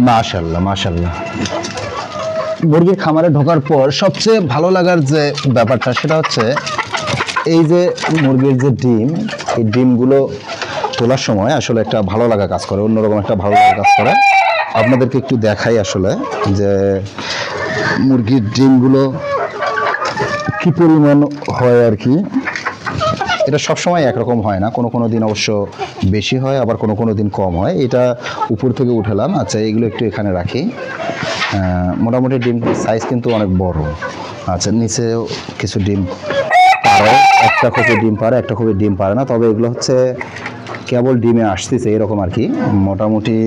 মাশাল্লাহ মাশাল্লাহ মুরগির খামারে ঢোকার পর সবচেয়ে ভালো লাগার যে ব্যাপারটা সেটা হচ্ছে এই যে মুরগির যে ডিম, এই ডিমগুলো তোলার সময় আসলে একটা ভালো লাগা কাজ করে, অন্যরকম একটা ভালো লাগা কাজ করে। আপনাদেরকে একটু দেখাই আসলে যে মুরগির ডিমগুলো কি পরিমাণ হয় আর কি। এটা সবসময় একরকম হয় না, কোনো কোনো দিন অবশ্য বেশি হয়, আবার কোনো কোনো দিন কম হয়। এটা উপর থেকে উঠালাম। আচ্ছা এগুলো একটু এখানে রাখি। মোটামুটি ডিম সাইজ কিন্তু অনেক বড়। আচ্ছা নিচেও কিছু ডিম পারে। একটা খুবই ডিম পারে, একটা খুবই ডিম পারে না। তবে এগুলো হচ্ছে কেবল ডিমে আসতেছে, এরকম আর কি। মোটামুটি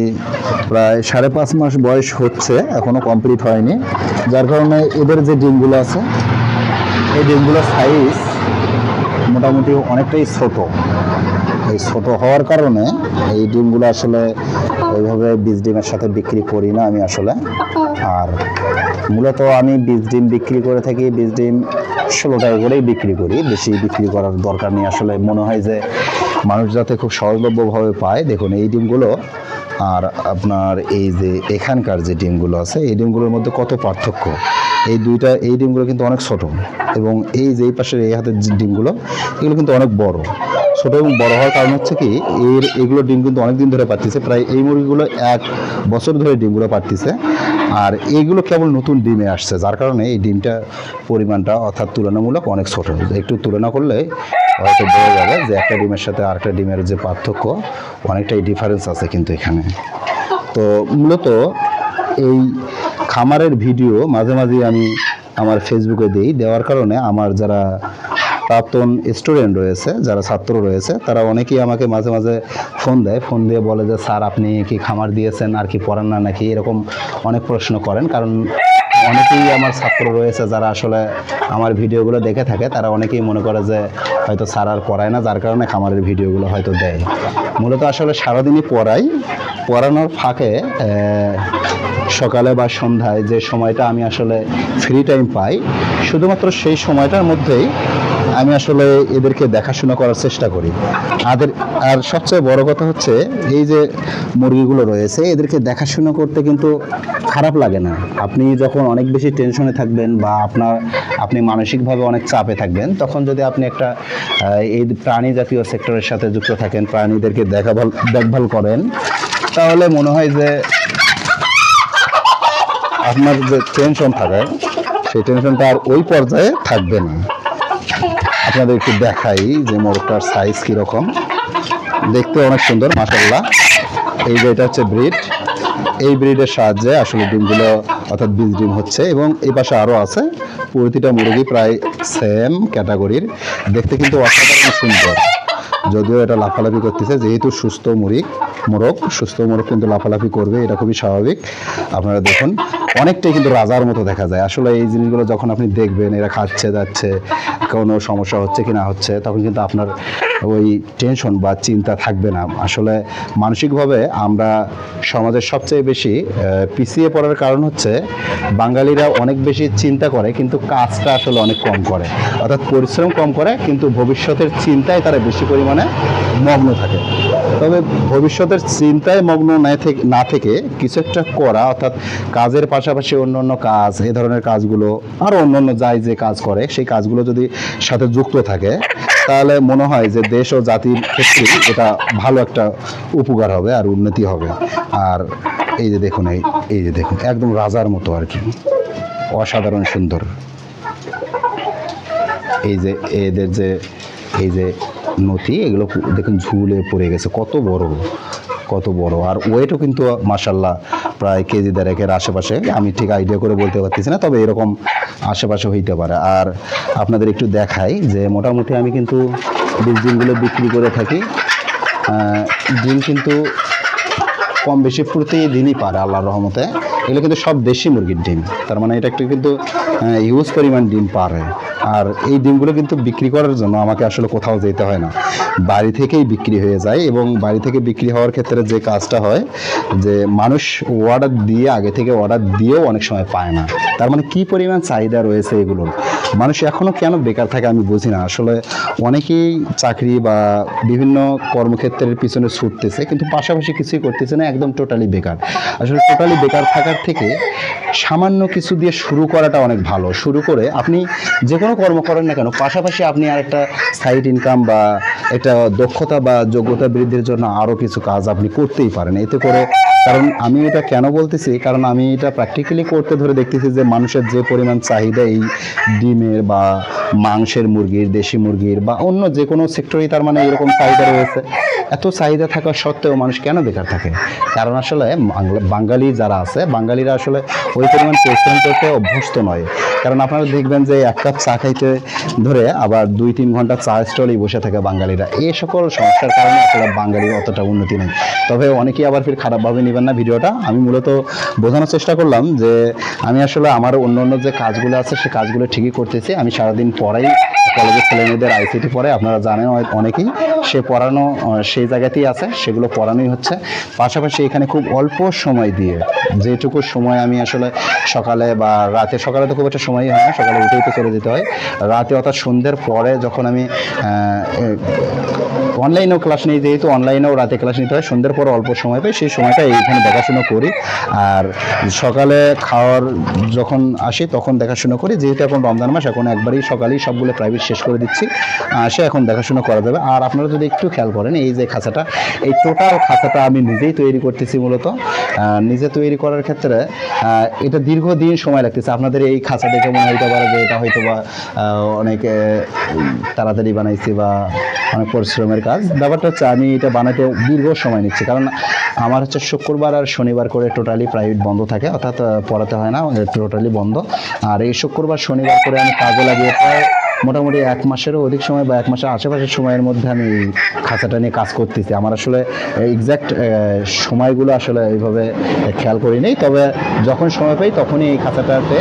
প্রায় সাড়ে পাঁচ মাস বয়স হচ্ছে এখনও কমপ্লিট হয়নি। যার কারণে এদের যে ডিমগুলো আছে, এই ডিমগুলোর সাইজ মোটামুটি অনেকটাই ছোট। এই ছোট হওয়ার কারণে এই ডিমগুলো আসলে ওইভাবে বীজ ডিমের সাথে বিক্রি করি না আমি আসলে। আর মূলত আমি বীজ ডিম বিক্রি করে থাকি, বীজ ডিম ষোলো টাকা করেই বিক্রি করি। বেশি বিক্রি করার দরকার নেই আসলে। মনে হয় যে মানুষ যাতে খুব সহজলভ্যভাবে পায়, দেখুন এই ডিমগুলো আর আপনার এই যে এখানকার যে ডিমগুলো আছে, এই ডিমগুলোর মধ্যে কত পার্থক্য? এই দুইটা, এই ডিমগুলো কিন্তু অনেক ছোট এবং এই যে এই পাশের এই হাতের ডিমগুলো, এগুলো কিন্তু অনেক বড়। ছোট এবং বড় হওয়ার কারণ হচ্ছে কি, এর, এগুলো ডিম কিন্তু অনেক দিন ধরে পারতেছে। প্রায় এই মুরগিগুলো এক বছর ধরে ডিমগুলো পারতেছে। আর এইগুলো কেবল নতুন ডিমে আসছে, যার কারণে এই ডিমটা পরিমাণটা অর্থাৎ তুলনামূলক অনেক ছোট। একটু তুলনা করলে হয়তো বোঝা যাবে যে একটা ডিমের সাথে আরেকটা ডিমের যে পার্থক্য, অনেকটাই ডিফারেন্স আছে কিন্তু এখানে। তো মূলত এই খামারের ভিডিও মাঝে মাঝে আমি আমার ফেসবুকে দিই। দেওয়ার কারণে আমার যারা প্রাক্তন স্টুডেন্ট রয়েছে, যারা ছাত্র রয়েছে, তারা অনেকেই আমাকে মাঝে মাঝে ফোন দেয়। ফোন দিয়ে বলে যে, স্যার, আপনি কি খামার দিয়েছেন? আর কি পড়ান না নাকি? এরকম অনেক প্রশ্ন করেন। কারণ অনেকেই আমার ছাত্র রয়েছে, যারা আসলে আমার ভিডিওগুলো দেখে থাকে, তারা অনেকেই মনে করে যে, হয়তো স্যার আর পড়ায় না। যার কারণে খামারের ভিডিওগুলো হয়তো দেয়। মূলত আসলে সারাদিনই পড়াই। পড়ানোর ফাঁকে সকালে বা সন্ধ্যায় যে সময়টা আমি আসলে ফ্রি টাইম পাই, শুধুমাত্র সেই সময়টার মধ্যেই আমি আসলে এদেরকে দেখাশোনা করার চেষ্টা করি। আদের আর সবচেয়ে বড় কথা হচ্ছে, এই যে মুরগিগুলো রয়েছে, এদেরকে দেখাশোনা করতে কিন্তু খারাপ লাগে না। আপনি যখন অনেক বেশি টেনশনে থাকবেন বা আপনার আপনি মানসিকভাবে অনেক চাপে থাকবেন, তখন যদি আপনি একটা এই প্রাণী জাতীয় সেক্টরের সাথে যুক্ত থাকেন, প্রাণীদেরকে দেখাভাল দেখভাল করেন, তাহলে মনে হয় যে আপনার যে টেনশন থাকে, সেই টেনশনটা আর ওই পর্যায়ে থাকবে না। আপনাদের একটু দেখাই যে মোরগটার সাইজ কীরকম। দেখতে অনেক সুন্দর মাসাল্লাহ এই যে এটা হচ্ছে ব্রিড এই ব্রিডের সাহায্যে আসলে ডিমগুলো অর্থাৎ বীজ ডিম হচ্ছে এবং এই পাশে আরও আছে। প্রতিটা মুরগি প্রায় সেম ক্যাটাগরির দেখতে কিন্তু অসাধারণ সুন্দর। যদিও এটা লাফালাফি করতেছে, যেহেতু সুস্থ মুরগ মোরগ, সুস্থ মোরগ কিন্তু লাফালাফি করবে, এটা খুবই স্বাভাবিক। আপনারা দেখুন, অনেকটাই কিন্তু রাজার মতো দেখা যায়। আসলে এই জিনিসগুলো যখন আপনি দেখবেন, এরা খাচ্ছে, যাচ্ছে, কোনো সমস্যা হচ্ছে কি না হচ্ছে, তখন কিন্তু আপনার ওই টেনশন বা চিন্তা থাকবে না। আসলে মানসিকভাবে আমরা সমাজের সবচেয়ে বেশি পিছিয়ে পড়ার কারণ হচ্ছে, বাঙালিরা অনেক বেশি চিন্তা করে, কিন্তু কাজটা আসলে অনেক কম করে। অর্থাৎ পরিশ্রম কম করে, কিন্তু ভবিষ্যতের চিন্তায় তারা বেশি পরিমাণে মগ্ন থাকে। তবে ভবিষ্যতের চিন্তায় মগ্ন না থেকে কিছু একটা করা, অর্থাৎ কাজের পাশাপাশি অন্য অন্য কাজ, এ ধরনের কাজগুলো আরও অন্য অন্য যায় যে কাজ করে, সেই কাজগুলো যদি সাথে যুক্ত থাকে, তাহলে মনে হয় যে দেশ ও জাতির ক্ষেত্রে এটা ভালো একটা উপকার হবে আর উন্নতি হবে। আর এই যে দেখুন, এই এই যে দেখুন, একদম রাজার মতো আর কি। অসাধারণ সুন্দর। এই যে এদের যে, এই যে নথি, এগুলো দেখুন ঝুলে পড়ে গেছে। কত বড় কত বড়। আর ওয়েটও কিন্তু মাসাল্লাহ প্রায় কেজি দেড়েকের আশেপাশে। আমি ঠিক আইডিয়া করে বলতে পারতেছি না, তবে এরকম আশেপাশে হইতে পারে। আর আপনাদের একটু দেখাই যে, মোটামুটি আমি কিন্তু বীজ ডিমগুলো বিক্রি করে থাকি। ডিম কিন্তু কম বেশি প্রতিদিনই পারে, আল্লাহর রহমতে। এগুলো কিন্তু সব দেশি মুরগির ডিম। তার মানে এটা একটু কিন্তু হিউজ পরিমাণ ডিম পারে। আর এই ডিমগুলো কিন্তু বিক্রি করার জন্য আমাকে আসলে কোথাও যেতে হয় না। বাড়ি থেকেই বিক্রি হয়ে যায় এবং বাড়ি থেকে বিক্রি হওয়ার ক্ষেত্রে যে কাজটা হয়, যে মানুষ অর্ডার দিয়ে আগে থেকে অর্ডার দিয়েও অনেক সময় পায় না। তার মানে কি পরিমাণ চাহিদা রয়েছে এগুলোর মানুষ এখনও কেন বেকার থাকে আমি বুঝি না। আসলে অনেকেই চাকরি বা বিভিন্ন কর্মক্ষেত্রের পিছনে ছুটতেছে, কিন্তু পাশাপাশি কিছুই করতেছে না, একদম টোটালি বেকার। আসলে টোটালি বেকার থাকার থেকে সামান্য কিছু দিয়ে শুরু করাটা অনেক ভালো। শুরু করে আপনি যে কোনো কর্ম করেন না কেন, পাশাপাশি আপনি আর একটা সাইড ইনকাম বা একটা দক্ষতা বা যোগ্যতা বৃদ্ধির জন্য আরও কিছু কাজ আপনি করতেই পারেন। এতে করে কারণ আমি এটা কেন বলতেছি? কারণ আমি এটা প্র্যাকটিক্যালি করতে ধরে দেখতেছি যে মানুষের যে পরিমাণ চাহিদা এই ডিমের বা মাংসের মুরগির, দেশি মুরগির বা অন্য যে কোনো সেক্টরেই তার মানে এরকম চাহিদা রয়েছে। এত চাহিদা থাকা সত্ত্বেও মানুষ কেন বেকার থাকে? কারণ আসলে বাঙালি যারা আছে, বাঙালিরা আসলে ওই পরিমাণ পরিশ্রম করতে অভ্যস্ত নয়। কারণ আপনারা দেখবেন যে এক কাপ চা খাইতে ধরে আবার দুই তিন ঘণ্টা চা স্টলেই বসে থাকে বাঙালিরা। এই সকল সমস্যার কারণে আসলে বাঙালির অতটা উন্নতি নেই। তবে অনেকেই আবার ফির খারাপভাবে নেবেন না ভিডিওটা। আমি মূলত বোঝানোর চেষ্টা করলাম যে আমি আসলে আমার অন্য অন্য যে কাজগুলো আছে, সে কাজগুলো ঠিকই করতেছি। আমি সারাদিন পড়াই, কলেজের ছেলেমেয়েদের আইসিটি পড়ে আপনারা জানেন অনেক- অনেকেই সে পড়ানো সেই জায়গাতেই আছে, সেগুলো পড়ানোই হচ্ছে। পাশাপাশি এখানে খুব অল্প সময় দিয়ে, যেটুকু সময় আমি আসলে সকালে বা রাতে, সকালে তো খুব একটা সময়ই হয় না, সকালে উঠেই তো চলে যেতে হয়। রাতে অর্থাৎ সন্ধ্যের পরে যখন আমি অনলাইনেও ক্লাস নিই, যেহেতু অনলাইনেও রাতে ক্লাস নিতে হয়, সন্ধ্যের পর অল্প সময় পাই, সেই সময়টা এইখানে দেখাশোনা করি। আর সকালে খাওয়ার যখন আসি, তখন দেখাশোনা করি। যেহেতু এখন রমজান মাস, এখন একবারই সকালেই সবগুলো প্রাইভেট শেষ করে দিচ্ছি। সে এখন দেখাশোনা করা যাবে। আর আপনারা যদি একটু খেয়াল করেন, এই যে খাঁচাটা, এই টোটাল খাঁচাটা আমি নিজেই তৈরি করতেছি মূলত। নিজে তৈরি করার ক্ষেত্রে এটা দীর্ঘদিন সময় লাগতেছে। আপনাদের এই খাঁচা দেখে মনে হইতে পারে যে এটা হয়তো বা অনেক তাড়াতাড়ি বানাইছি বা অনেক পরিশ্রমের কাজ ব্যাপারটা হচ্ছে আমি এটা বানাতে দীর্ঘ সময় নিচ্ছি। কারণ আমার হচ্ছে শুক্রবার আর শনিবার করে টোটালি প্রাইভেট বন্ধ থাকে, অর্থাৎ পড়াতে হয় না টোটালি বন্ধ। আর এই শুক্রবার, শনিবার করে আমি কাজে লাগিয়ে প্রায় মোটামুটি এক মাসেরও অধিক সময় বা এক মাসের আশেপাশের সময়ের মধ্যে আমি খাঁচাটা নিয়ে কাজ করতেছি। আমার আসলে এক্স্যাক্ট সময়গুলো আসলে এইভাবে খেয়াল করি নেই। তবে যখন সময় পাই তখনই এই খাঁচাটাতে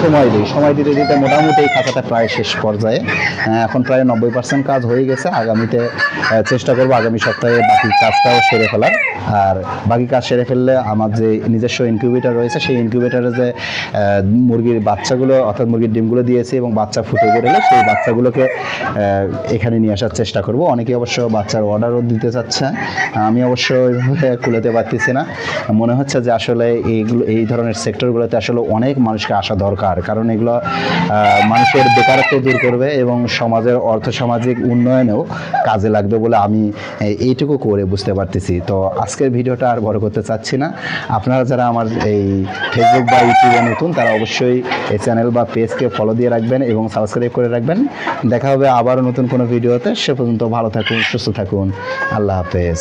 সময় দিই। সময় দিতে দিতে মোটামুটি এই খাঁচাটা প্রায় শেষ পর্যায়ে। এখন প্রায় নব্বই পার্সেন্ট কাজ হয়ে গেছে। আগামীতে চেষ্টা করব আগামী সপ্তাহে বাকি কাজটাও সেরে ফেলার। আর বাকি কাজ সেরে ফেললে আমার যে নিজস্ব ইনকিউবেটার রয়েছে, সেই ইনকিউবেটারে যে মুরগির বাচ্চাগুলো, অর্থাৎ মুরগির ডিমগুলো দিয়েছি এবং বাচ্চা ফুটে বেরোলে সেই বাচ্চাগুলোকে এখানে নিয়ে আসার চেষ্টা করব। অনেকে অবশ্য বাচ্চার অর্ডারও দিতে চাচ্ছে। আমি অবশ্য ওইভাবে কুলাতে পারতেছি না। মনে হচ্ছে যে আসলে এইগুলো, এই ধরনের সেক্টরগুলোতে আসলে অনেক মানুষকে আসা দরকার। কারণ এগুলো মানুষের বেকারত্ব দূর করবে এবং সমাজের অর্থ সামাজিক উন্নয়নেও কাজে লাগবে বলে আমি এইটুকু করে বুঝতে পারতেছি। তো আজকের ভিডিওটা আর বড় করতে চাচ্ছি না। আপনারা যারা আমার এই ফেসবুক বা ইউটিউবে নতুন, তারা অবশ্যই এই চ্যানেল বা পেজকে ফলো দিয়ে রাখবেন এবং সাবস্ক্রাইব করে রাখবেন। দেখা হবে আবার নতুন কোনো ভিডিওতে। সে পর্যন্ত ভালো থাকুন সুস্থ থাকুন। আল্লাহ হাফেজ।